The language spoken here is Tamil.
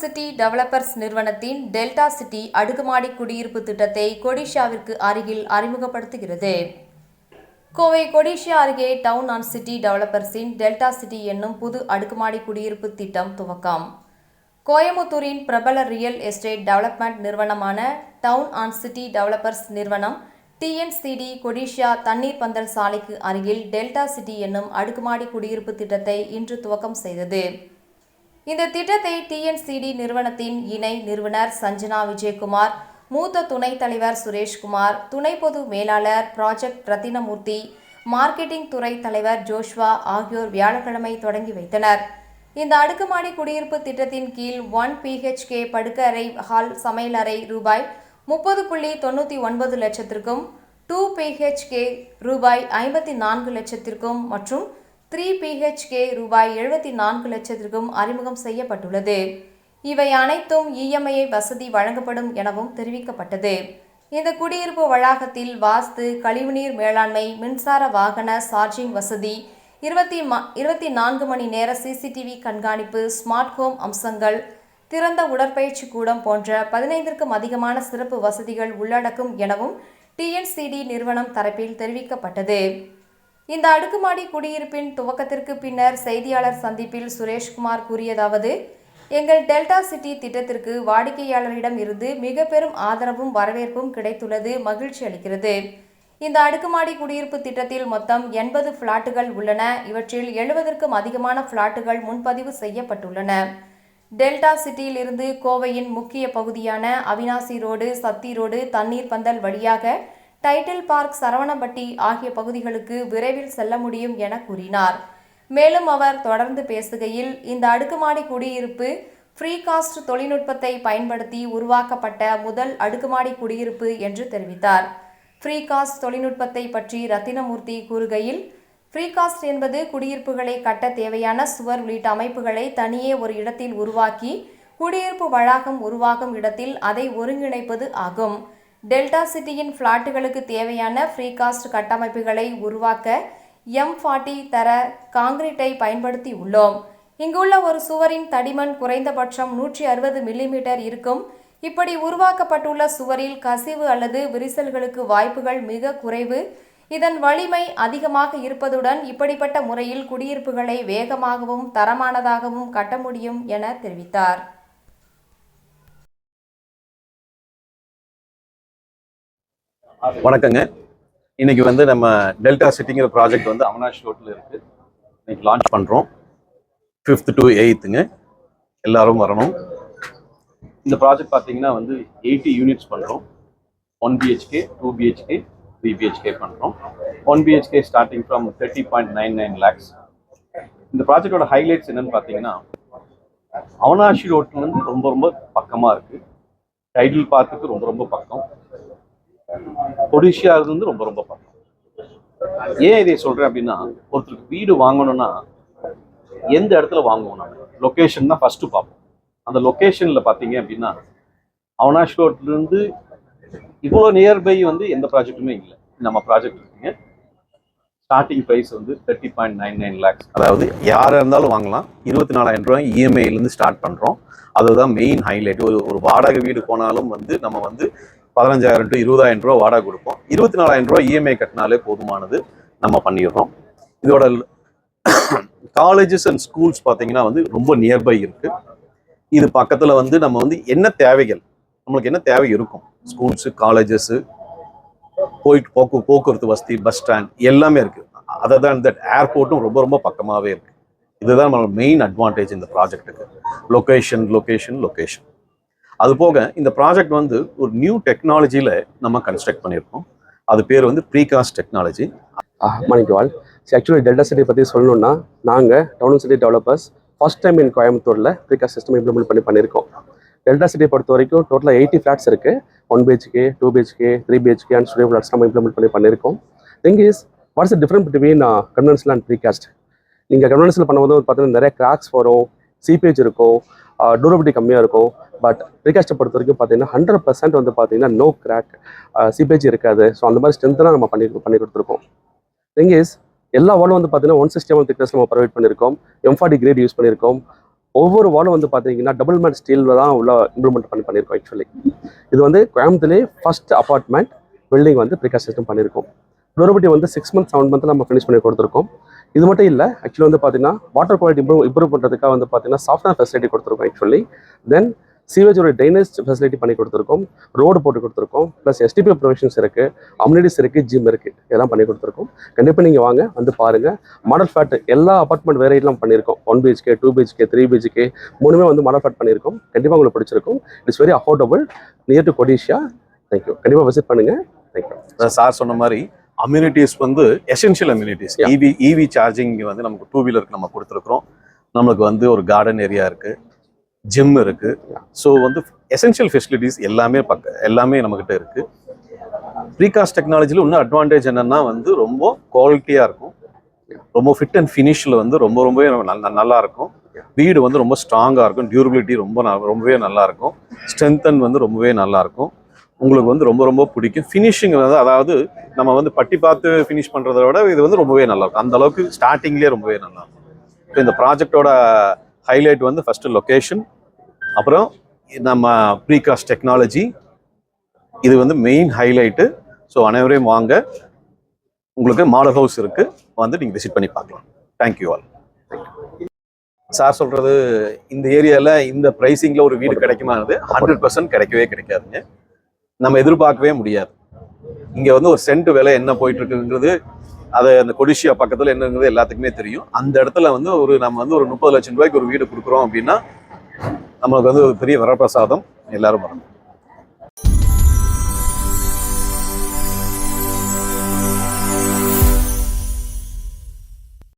சிட்டி டெவலப்பர்ஸ் நிறுவனத்தின் டெல்டா சிட்டி அடுக்குமாடி குடியிருப்பு திட்டத்தை கொடிஷாவிற்கு அருகில் அறிமுகப்படுத்துகிறது. கோவை கொடிஷா அருகே டவுன் ஆன் சிட்டி டெவலப்பர்ஸின் டெல்டா சிட்டி என்னும் புது அடுக்குமாடி குடியிருப்பு திட்டம் துவக்கம். கோயமுத்தூரின் பிரபல ரியல் எஸ்டேட் டெவலப்மெண்ட் நிறுவனமான டவுன் ஆன் சிட்டி டெவலப்பர்ஸ் நிறுவனம் டிஎன்சிடி கொடிஷா தண்ணீர் பந்தல் சாலைக்கு அருகில் டெல்டா சிட்டி என்னும் அடுக்குமாடி குடியிருப்பு திட்டத்தை இன்று துவக்கம் செய்தது. இந்த திட்டத்தை டிஎன்சிடி நிறுவனத்தின் இணை நிறுவனர் சஞ்சனா விஜயகுமார் மூத்த துணைத் தலைவர் சுரேஷ்குமார் துணை பொது மேலாளர் ப்ராஜெக்ட் ரத்தினமூர்த்தி மார்க்கெட்டிங் துறை தலைவர் ஜோஷ்வா ஆகியோர் வியாழக்கிழமை தொடங்கி வைத்தனர். இந்த அடுக்குமாடி குடியிருப்பு திட்டத்தின் கீழ் ஒன் பிஹெச்கே படுக்கறை ஹால் சமையலறை ரூபாய் முப்பது புள்ளி தொண்ணூற்றி ஒன்பது லட்சத்திற்கும் டூ பிஹெச்கே ரூபாய் ஐம்பத்தி நான்கு லட்சத்திற்கும் மற்றும் த்ரீ பிஹெச்கே ரூபாய் எழுபத்தி நான்கு லட்சத்திற்கும் அறிமுகம் செய்யப்பட்டுள்ளது. இவை அனைத்தும் இஎம்ஐ வசதி வழங்கப்படும் எனவும் தெரிவிக்கப்பட்டது. இந்த குடியிருப்பு வளாகத்தில் வாஸ்து கழிவுநீர் மேலாண்மை மின்சார வாகன சார்ஜிங் வசதி இருபத்தி ம இருபத்தி நான்கு மணி நேர சிசிடிவி கண்காணிப்பு ஸ்மார்ட் ஹோம் அம்சங்கள் திறந்த உடற்பயிற்சி கூடம் போன்ற பதினைந்திற்கும் அதிகமான சிறப்பு வசதிகள் உள்ளடக்கும் எனவும் டிஎன்சிடி நிறுவனம் தரப்பில் தெரிவிக்கப்பட்டது. இந்த அடுக்குமாடி குடியிருப்பின் துவக்கத்திற்கு பின்னர் செய்தியாளர் சந்திப்பில் சுரேஷ்குமார் கூறியதாவது எங்கள் டெல்டா சிட்டி திட்டத்திற்கு வாடிக்கையாளரிடம் இருந்து மிக பெரும் ஆதரவும் வரவேற்பும் கிடைத்துள்ளது மகிழ்ச்சி அளிக்கிறது. இந்த அடுக்குமாடி குடியிருப்பு திட்டத்தில் மொத்தம் எண்பது பிளாட்டுகள் உள்ளன. இவற்றில் எழுபதற்கும் அதிகமான பிளாட்டுகள் முன்பதிவு செய்யப்பட்டுள்ளன. டெல்டா சிட்டியில் இருந்து கோவையின் முக்கிய பகுதியான அவினாசி ரோடு சத்தி ரோடு தண்ணீர் பந்தல் வழியாக டைட்டில் பார்க் சரவணபட்டி ஆகிய பகுதிகளுக்கு விரைவில் செல்ல முடியும் என கூறினார். மேலும் அவர் தொடர்ந்து பேசுகையில் இந்த அடுக்குமாடி குடியிருப்பு ஃப்ரீ காஸ்ட் தொழில்நுட்பத்தை பயன்படுத்தி உருவாக்கப்பட்ட முதல் அடுக்குமாடி குடியிருப்பு என்று தெரிவித்தார். ஃப்ரீ காஸ்ட் தொழில்நுட்பத்தை பற்றி ரத்தினமூர்த்தி கூறுகையில் ஃப்ரீகாஸ்ட் என்பது குடியிருப்புகளை கட்ட தேவையான சுவர் உள்ளிட்ட அமைப்புகளை தனியே ஒரு இடத்தில் உருவாக்கி குடியிருப்பு வளாகம் உருவாகும் இடத்தில் அதை ஒருங்கிணைப்பது ஆகும். டெல்டா சிட்டியின் ஃப்ளாட்டுகளுக்கு தேவையான ஃப்ரீகாஸ்ட் கட்டமைப்புகளை உருவாக்க எம் ஃபார்ட்டி தர காங்கிரீட்டை பயன்படுத்தி உள்ளோம். இங்குள்ள ஒரு சுவரின் தடிமன் குறைந்தபட்சம் நூற்றி அறுபது மில்லிமீட்டர் இருக்கும். இப்படி உருவாக்கப்பட்டுள்ள சுவரில் கசிவு அல்லது விரிசல்களுக்கு வாய்ப்புகள் மிக குறைவு. இதன் வலிமை அதிகமாக இருப்பதுடன் இப்படிப்பட்ட முறையில் குடியிருப்புகளை வேகமாகவும் தரமானதாகவும் கட்ட முடியும் என தெரிவித்தார். வணக்கங்க. இன்னைக்கு வந்து நம்ம டெல்டா சிட்டிங்கிற ப்ராஜெக்ட் வந்து அவினாஷ் ரோட்டில் இருக்கு. இன்னைக்கு லான்ச் பண்ணுறோம் ஃபிஃப்த் டு எயித்துங்க எல்லாரும் வரணும். இந்த ப்ராஜெக்ட் பார்த்தீங்கன்னா வந்து எயிட்டி யூனிட்ஸ் பண்ணுறோம் one BHK two BHK three BHK பண்ணுறோம் one BHK starting from thirty point nine nine lakhs இந்த ப்ராஜெக்டோட ஹைலைட்ஸ் என்னன்னு பார்த்தீங்கன்னா அவனாஷி ரோட்டில் வந்து ரொம்ப ரொம்ப பக்கமாக இருக்குது டைட்டில் பார்க்குக்கு ரொம்ப ரொம்ப பக்கம். ஒடிஷா இருந்து ரொம்ப ரொம்ப பக்கம் ஏன் இதை சொல்கிறேன் அப்படின்னா ஒருத்தருக்கு வீடு வாங்கணும்னா எந்த இடத்துல வாங்குவோம் நம்ம லொக்கேஷன் தான் ஃபஸ்ட்டு பார்ப்போம். அந்த லொக்கேஷனில் பார்த்தீங்க அப்படின்னா அவனாஷ் ரோட்லேருந்து இவ்வளோ நியர்பை வந்து எந்த ப்ராஜெக்ட்டுமே இல்லை. நம்ம ப்ராஜெக்ட் இருக்குங்க. ஸ்டார்டிங் ப்ரைஸ் வந்து thirty point nine nine lakhs அதாவது யாராக இருந்தாலும் வாங்கலாம். இருபத்தி நாலாயிரம் ரூபாய் இஎம்ஐலேருந்து ஸ்டார்ட் பண்ணுறோம் அதுதான் மெயின் ஹைலைட் ஒரு ஒரு வாடகை வீடு போனாலும் வந்து நம்ம வந்து பதினஞ்சாயிரம் டு இருபதாயிரம் ரூபா வாடகை கொடுப்போம். இருபத்தி நாலாயிரம் ரூபாய் இஎம்ஐ கட்டினாலே போதுமானது நம்ம பண்ணிடுறோம். இதோட காலேஜஸ் அண்ட் ஸ்கூல்ஸ் பார்த்தீங்கன்னா வந்து ரொம்ப நியர்பை இருக்கு. இது பக்கத்தில் வந்து நம்ம வந்து என்ன தேவைகள்? நம்மளுக்கு என்ன தேவை இருக்கும்? ஸ்கூல்ஸு காலேஜஸ்ஸு போயிட்டு போக்கு போக்குவரத்து வசதி பஸ் ஸ்டாண்ட் எல்லாமே இருக்குது அதை தான் இந்த ஏர்போர்ட்டும் ரொம்ப ரொம்ப பக்கமாகவே இருக்குது இதுதான் நம்ம மெயின் அட்வான்டேஜ் இந்த ப்ராஜெக்ட்டுக்கு லொக்கேஷன் லொகேஷன் லொக்கேஷன் அது போக இந்த ப்ராஜெக்ட் வந்து ஒரு நியூ டெக்னாலஜியில் நம்ம கன்ஸ்ட்ரக்ட் பண்ணியிருக்கோம். அது பேர் வந்து ப்ரீகாஸ்ட் டெக்னாலஜி மணிக்குவால். ஆக்சுவலி டெல்டா சிட்டி பற்றி சொல்லணும்னா நாங்கள் town city developers first time in கோயம்புத்தூரில் ப்ரீகாஸ்ட் சிஸ்டம் இம்ப்ளிமெண்ட் பண்ணி பண்ணியிருக்கோம். டெல்டா சிட்டி பொறுத்த வரைக்கும் டோட்டலாக எயிட்டி ஃப்ளாட்ஸ் இருக்குது one BHK two BHK three BHK and studio flats நம்ம இம்ப்ளிமெண்ட் பண்ணி பண்ணியிருக்கோம். Thing is what's different between conventional and precast நீங்கள் கன்வென்ஷனல் பண்ணும்போது பார்த்தீங்கன்னா நிறைய கிராக்ஸ் வரும் சீப்பேஜ் இருக்கும். டூரபிலிட்டி கம்மியாக இருக்கும். பட் ப்ரீகாஸ்ட்டை பொறுத்த வரைக்கும் பார்த்தீங்கன்னா ஹண்ட்ரட் பர்சன்ட் வந்து பார்த்தீங்கன்னா நோ கிராக் சிபேஜ் இருக்காது. ஸோ அந்த மாதிரி ஸ்ட்ரென்த்லாம் நம்ம பண்ணி பண்ணி கொடுத்துருக்கோம். திங் இஸ் எல்லா வாலும் வந்து பார்த்தீங்கன்னா ஒன் சிக்ஸ்டி ஒன் திக்னஸ் நம்ம ப்ரொவைட் பண்ணியிருக்கோம் எம்ஃபார்ட்டி கிரேட் யூஸ் பண்ணியிருக்கோம் ஒவ்வொரு வாலும் வந்து பார்த்தீங்கன்னா டபுள் மேட் ஸ்டீலில் தான் உள்ள இம்ப்ளிமெண்ட் பண்ணி பண்ணியிருக்கோம் ஆக்சுவலி இது வந்து கோயம்புத்தூர்லேயே ஃபர்ஸ்ட் அப்பார்ட்மெண்ட் பில்டிங் வந்து ப்ரீகாஸ்ட் பண்ணியிருக்கோம் ஃப்ளோரபிலிட்டி வந்து சிக்ஸ் மந்த் செவன் மந்த்தில் நம்ம ஃபினிஷ் பண்ணி கொடுத்துருக்கோம். இது மட்டும் இல்லை ஆக்சுவலி வந்து பார்த்தீங்கன்னா வாட்டர் குவாலிட்டி இம்ப்ரூவ் இம்ப்ரூவ் பண்ணுறதுக்காக வந்து பார்த்தீங்கன்னா சாஃப்ட்வேர் ஃபெசிலிட்டி கொடுத்துருக்கோம் ஆக்சுவலி தென் சீவேஜோட டைனேஜ் ஃபெசிலிட்டி பண்ணி கொடுத்துருக்கோம் ரோடு போட்டு கொடுத்துருக்கோம் ப்ளஸ் எஸ்டிபி ப்ரொவிஷன்ஸ் இருக்குது அம்யூனிட்டிஸ் இருக்குது ஜிம் இருக்குது இதெல்லாம் பண்ணி கொடுத்துருக்கோம். கண்டிப்பாக நீங்கள் வாங்க வந்து பாருங்கள் மாடல் ஃபிளாட் எல்லா அப்பார்ட்மெண்ட் வெரைட்டிலாம் பண்ணியிருக்கோம். One BHK two BHK three BHK மூணுமே வந்து மாடல் ஃபிளாட் பண்ணியிருக்கோம். கண்டிப்பாக உங்களுக்கு பிடிச்சிருக்கும். It's very affordable near to Codissia thank you கண்டிப்பாக விசிட் பண்ணுங்கள் தேங்க்யூ சார் சொன்ன மாதிரி அம்யூனிட்டிஸ் வந்து essential amenities. EV EV charging வந்து நமக்கு டூ வீலருக்கு நம்ம கொடுத்துருக்குறோம். நம்மளுக்கு வந்து ஒரு கார்டன் ஏரியா இருக்கு. ஜிம் இருக்கு. ஸோ வந்து எசென்ஷியல் ஃபெசிலிட்டிஸ் எல்லாமே பக்க எல்லாமே நம்மக்கிட்ட இருக்கு. ப்ரீகாஸ்ட் டெக்னாலஜியில் இன்னும் அட்வான்டேஜ் என்னன்னா வந்து ரொம்ப குவாலிட்டியாக இருக்கும். ரொம்ப ஃபிட் அண்ட் ஃபினிஷில் வந்து ரொம்ப ரொம்பவே நல்ல- இருக்கும். வீடு வந்து ரொம்ப ஸ்ட்ராங்காக இருக்கும். டியூரபிலிட்டி ரொம்ப ரொம்பவே நல்லா இருக்கும். ஸ்ட்ரென்தன் வந்து ரொம்பவே நல்லா இருக்கும். உங்களுக்கு வந்து ரொம்ப ரொம்ப பிடிக்கும். ஃபினிஷிங் வந்து அதாவது நம்ம வந்து பட்டி பார்த்து ஃபினிஷ் பண்ணுறத விட இது வந்து ரொம்பவே நல்லா இருக்கும் அந்த அளவுக்கு ஸ்டார்டிங்லேயே ரொம்பவே நல்லா இருக்கும் ஸோ இந்த ப்ராஜெக்டோட ஹைலைட் வந்து ஃபஸ்ட்டு லொக்கேஷன் அப்புறம் நம்ம ப்ரீகாஸ்ட் டெக்னாலஜி இது வந்து மெயின் ஹைலைட்டு ஸோ அனைவரையும் வாங்க. உங்களுக்கு மாடல் ஹவுஸ் இருக்கு. வந்து நீங்கள் விசிட் பண்ணி பார்க்கலாம். தேங்க்யூ ஆல் சார் சொல்கிறது இந்த ஏரியாவில் இந்த ப்ரைஸிங்கில் ஒரு வீடு கிடைக்குமானது? ஹண்ட்ரட் பர்சன்ட் கிடைக்கவே கிடைக்காதுங்க. நம்ம எதிர்பார்க்கவே முடியாது. இங்க வந்து ஒரு சென்ட் விலை என்ன போயிட்டு இருக்குங்கிறது அதை அந்த கொடிஷியா பக்கத்துல என்னங்கிறது எல்லாத்துக்குமே தெரியும். அந்த இடத்துல வந்து ஒரு நம்ம வந்து ஒரு முப்பது லட்சம் ரூபாய்க்கு ஒரு வீடு கொடுக்குறோம் அப்படின்னா நம்மளுக்கு வந்து ஒரு பெரிய வரப்பிரசாதம் எல்லாரும் வரணும்.